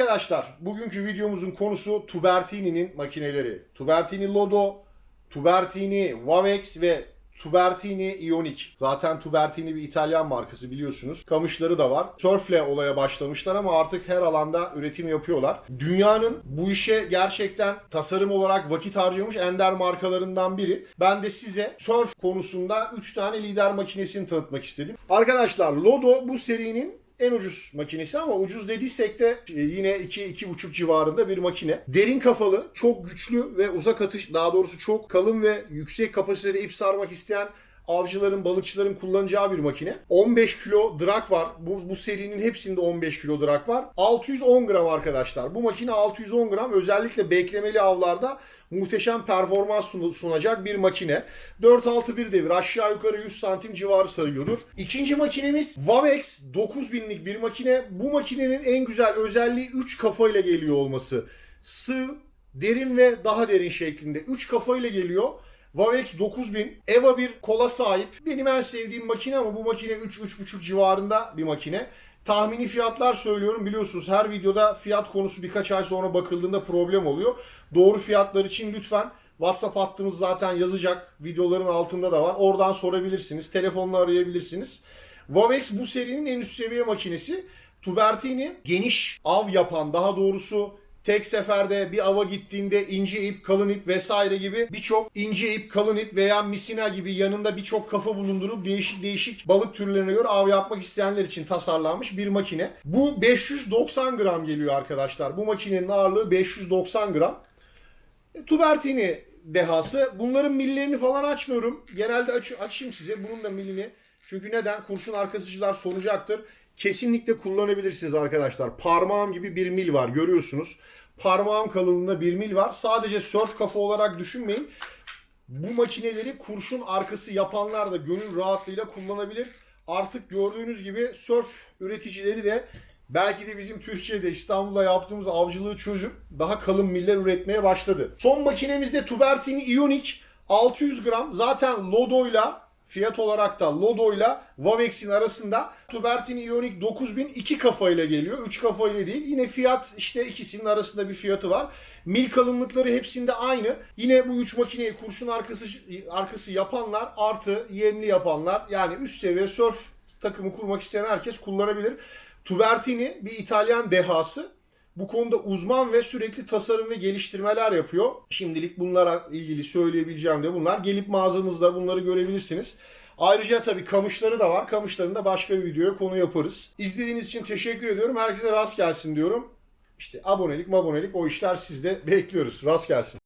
Arkadaşlar bugünkü videomuzun konusu Tubertini'nin makineleri. Tubertini Lodo, Tubertini Vavex ve Tubertini Ionic. Zaten Tubertini bir İtalyan markası biliyorsunuz. Kamışları da var. Surf'le olaya başlamışlar ama artık her alanda üretim yapıyorlar. Dünyanın bu işe gerçekten tasarım olarak vakit harcamış ender markalarından biri. Ben de size surf konusunda 3 tane lider makinesini tanıtmak istedim. Arkadaşlar Lodo bu serinin en ucuz makinesi ama ucuz dediysek de e, yine 2-2,5 civarında bir makine. Derin kafalı, çok güçlü ve uzak atış, daha doğrusu çok kalın ve yüksek kapasitede ip sarmak isteyen avcıların, balıkçıların kullanacağı bir makine. 15 kilo drag var. Bu, bu serinin hepsinde 15 kilo drag var. 610 gram arkadaşlar. Bu makine 610 gram. Özellikle beklemeli avlarda muhteşem performans sun- sunacak bir makine. 4-6-1 devir aşağı yukarı 100 santim civarı sarıyordur. İkinci makinemiz Vavex 9000'lik bir makine. Bu makinenin en güzel özelliği 3 kafayla geliyor olması. Sığ, derin ve daha derin şeklinde 3 kafayla geliyor. Vavex 9000 EVA bir kola sahip. Benim en sevdiğim makine ama bu makine 3-3,5 civarında bir makine. Tahmini fiyatlar söylüyorum biliyorsunuz her videoda fiyat konusu birkaç ay sonra bakıldığında problem oluyor. Doğru fiyatlar için lütfen WhatsApp hattımız zaten yazacak. Videoların altında da var. Oradan sorabilirsiniz. Telefonla arayabilirsiniz. Vavex bu serinin en üst seviye makinesi. Tubertini geniş av yapan daha doğrusu tek seferde bir ava gittiğinde ince ip, kalın ip vesaire gibi birçok ince ip, kalın ip veya misina gibi yanında birçok kafa bulundurup değişik değişik balık türlerine göre av yapmak isteyenler için tasarlanmış bir makine. Bu 590 gram geliyor arkadaşlar. Bu makinenin ağırlığı 590 gram. E, Tubertini dehası. Bunların millerini falan açmıyorum. Genelde aç, açayım size bunun da milini. Çünkü neden? Kurşun arkasıcılar soracaktır. Kesinlikle kullanabilirsiniz arkadaşlar. Parmağım gibi bir mil var görüyorsunuz. Parmağım kalınlığında bir mil var. Sadece surf kafa olarak düşünmeyin. Bu makineleri kurşun arkası yapanlar da gönül rahatlığıyla kullanabilir. Artık gördüğünüz gibi surf üreticileri de belki de bizim Türkiye'de İstanbul'da yaptığımız avcılığı çözüp daha kalın miller üretmeye başladı. Son makinemizde Tubertini Ionic 600 gram zaten Lodo'yla fiyat olarak da Lodo'yla Vavex'in arasında Tubertini Ionic 9000 iki kafayla geliyor. 3 kafayla değil. Yine fiyat işte ikisinin arasında bir fiyatı var. Mil kalınlıkları hepsinde aynı. Yine bu 3 makineyi kurşun arkası arkası yapanlar artı yemli yapanlar yani üst seviye surf takımı kurmak isteyen herkes kullanabilir. Tubertini bir İtalyan dehası. Bu konuda uzman ve sürekli tasarım ve geliştirmeler yapıyor. Şimdilik bunlara ilgili söyleyebileceğim de bunlar. Gelip mağazamızda bunları görebilirsiniz. Ayrıca tabii kamışları da var. Kamışlarını da başka bir videoya konu yaparız. İzlediğiniz için teşekkür ediyorum. Herkese rast gelsin diyorum. İşte abonelik mabonelik o işler sizde bekliyoruz. Rast gelsin.